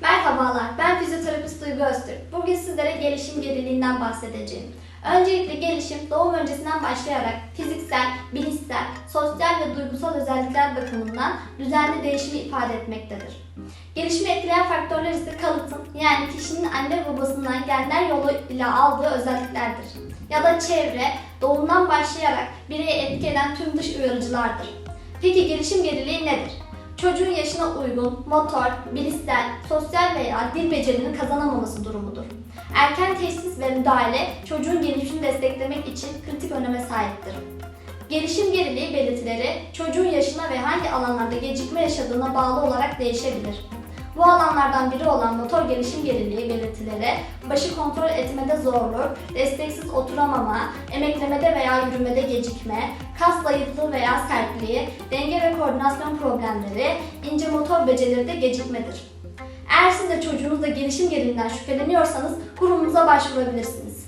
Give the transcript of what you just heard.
Merhabalar, ben fizyoterapist Duygu Öztürk. Bugün sizlere gelişim geriliğinden bahsedeceğim. Öncelikle gelişim doğum öncesinden başlayarak fiziksel, bilişsel, sosyal ve duygusal özellikler bakımından düzenli değişimi ifade etmektedir. Gelişimi etkileyen faktörler ise kalıtım yani kişinin anne babasından genler yoluyla aldığı özelliklerdir. Ya da çevre, doğumdan başlayarak bireyi etki eden tüm dış uyarıcılardır. Peki gelişim geriliği nedir? Çocuğun yaşına uygun, motor, bilişsel, sosyal veya dil becerinin kazanamaması durumudur. Erken teşhis ve müdahale çocuğun gelişimini desteklemek için kritik öneme sahiptir. Gelişim geriliği belirtileri çocuğun yaşına ve hangi alanlarda gecikme yaşadığına bağlı olarak değişebilir. Bu alanlardan biri olan motor gelişim geriliği belirtileri başı kontrol etmede zorluk, desteksiz oturamama, emeklemede veya yürümede gecikme, kas zayıflığı veya sertliği, denge ve koordinasyon problemleri, ince motor becerileri de gecikmedir. Eğer siz de çocuğunuzda gelişim geriliğinden şüpheleniyorsanız kurumumuza başvurabilirsiniz.